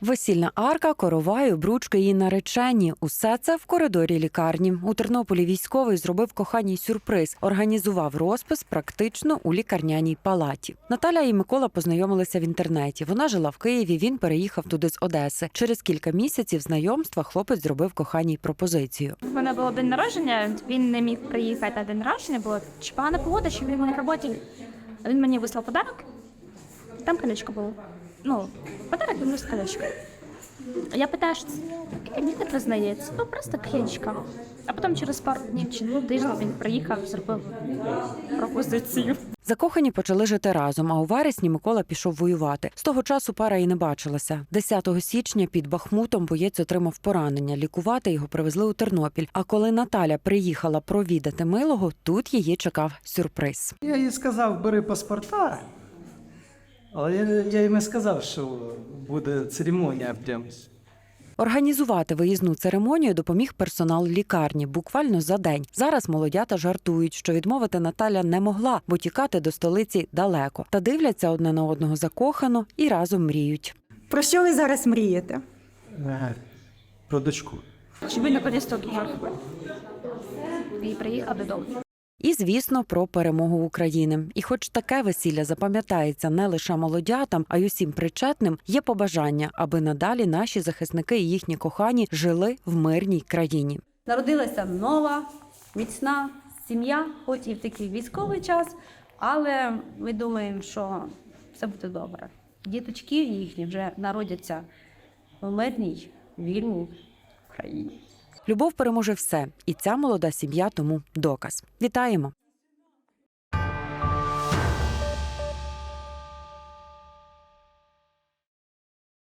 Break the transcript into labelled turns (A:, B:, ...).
A: Весільна арка, коровай, обручки її наречені. Усе це в коридорі лікарні. У Тернополі військовий зробив коханій сюрприз. Організував розпис практично у лікарняній палаті. Наталя і Микола познайомилися в інтернеті. Вона жила в Києві. Він переїхав туди з Одеси. Через кілька місяців знайомства хлопець зробив коханій пропозицію.
B: У мене було день народження, він не міг приїхати на день народження, було чи погода, чи він на роботі. Він мені вислав подарок. Там колечко було. Ну, подарок він з колечко. Я питаю, що це не признається. Ну просто колечко. А потім через пару днів чи ну, тиждень він приїхав, зробив пропозицію.
A: Закохані почали жити разом. А у вересні Микола пішов воювати. З того часу пара і не бачилася. 10 січня під Бахмутом боєць отримав поранення. Лікувати його привезли у Тернопіль. А коли Наталя приїхала провідати милого, тут її чекав сюрприз.
C: Я їй сказав, бери паспорта. Але я, я їм не сказав, що буде церемонія прям.
A: Організувати виїзну церемонію допоміг персонал лікарні буквально за день. Зараз молодята жартують, що відмовити Наталя не могла, бо тікати до столиці далеко. Та дивляться одне на одного закохано і разом мріють.
D: Про що ви зараз мрієте?
C: Е, Про дочку.
B: Чи він наконець-то одного і приїхав додому.
A: І, звісно, про перемогу України. І, хоч таке весілля запам'ятається не лише молодятам, а й усім причетним, є побажання, аби надалі наші захисники і їхні кохані жили в мирній країні.
E: Народилася нова, міцна сім'я, хоч і в такий військовий час, але ми думаємо, що все буде добре. Діточки їхні вже народяться в мирній, вільній країні.
A: Любов переможе все, і ця молода сім'я тому доказ. Вітаємо!